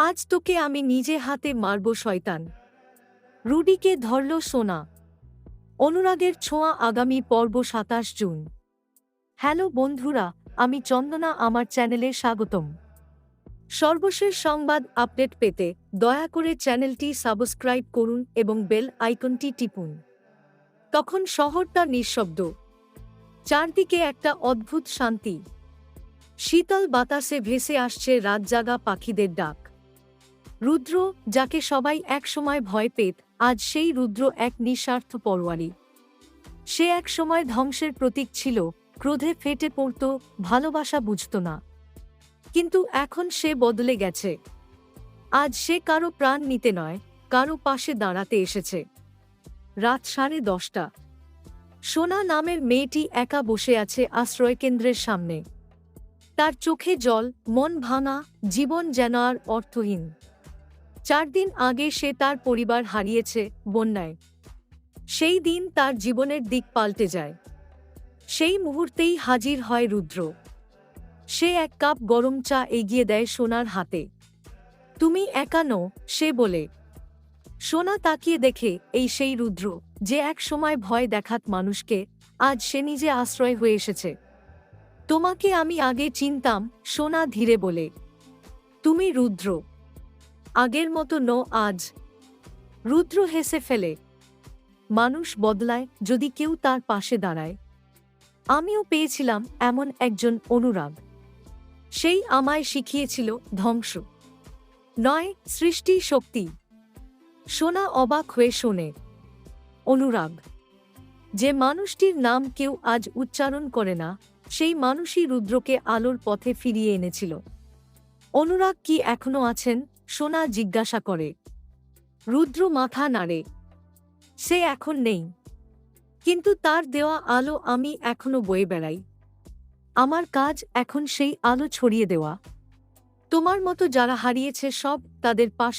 আজ তোকে আমি নিজে হাতে মারব, শয়তান। রুডিকে ধরল সোনা। অনুরাগের ছোঁয়া আগামী পর্ব সাতাশ জুন। হ্যালো বন্ধুরা, আমি চন্দনা, আমার চ্যানেলে স্বাগতম। সর্বশেষ সংবাদ আপডেট পেতে দয়া করে চ্যানেলটি সাবস্ক্রাইব করুন এবং বেল আইকনটি টিপুন। তখন শহরটা নিঃশব্দ। চারদিকে একটা অদ্ভুত শান্তি। শীতল বাতাসে ভেসে আসছে রাতজাগা পাখিদের ডাক। রুদ্র, যাকে সবাই এক সময় ভয় পেত, আজ সেই রুদ্র এক নিঃস্বার্থ পরোয়ারি। সে এক সময় ধ্বংসের প্রতীক ছিল, ক্রোধে ফেটে পড়ত, ভালোবাসা বুঝত না। কিন্তু এখন সে বদলে গেছে। আজ সে কারও প্রাণ নিতে নয়, কারও পাশে দাঁড়াতে এসেছে। রাত সাড়ে দশটা। সোনা নামের মেয়েটি একা বসে আছে আশ্রয়কেন্দ্রের সামনে। তার চোখে জল, মন ভাঙা, জীবন যেন আর অর্থহীন। চার দিন আগে সে তার পরিবার হারিয়েছে বন্যায়। সেই দিন তার জীবনের দিক পাল্টে যায়। সেই মুহূর্তেই হাজির হয় রুদ্র। সে এক কাপ গরম চা এগিয়ে দেয় সোনার হাতে। তুমি একা নও সে বলে। সোনা তাকিয়ে দেখে এই সেই রুদ্র, যে এক সময় ভয় দেখাত মানুষকে, আজ সে নিজে আশ্রয় হয়ে এসেছে। তোমাকে আমি আগে চিনতাম সোনা ধীরে বলে। তুমি রুদ্র আগের মতো ন, আজ। রুদ্র হেসে ফেলে, মানুষ বদলায় যদি কেউ তার পাশে দাঁড়ায়। আমিও পেয়েছিলাম এমন একজন অনুরাগ। সেই আমায় শিখিয়েছিল ধ্বংস। নয়, সৃষ্টি শক্তি। সোনা অবাক হয়ে শোনে, অনুরাগ, যে মানুষটির নাম কেউ আজ উচ্চারণ করে না, সেই মানুষই রুদ্রকে আলোর পথে ফিরিয়ে এনেছিল। অনুরাগ কি এখনও আছেন? সোনা জিজ্ঞাসা করে, রুদ্র মাথা নাড়ে, সে এখন নেই, কিন্তু তার দেওয়া আলো আমি এখনও বয়ে বেড়াই। আমার কাজ এখন সেই আলো ছড়িয়ে দেওয়া। তোমার মতো যারা হারিয়েছে সব তাদের পাশ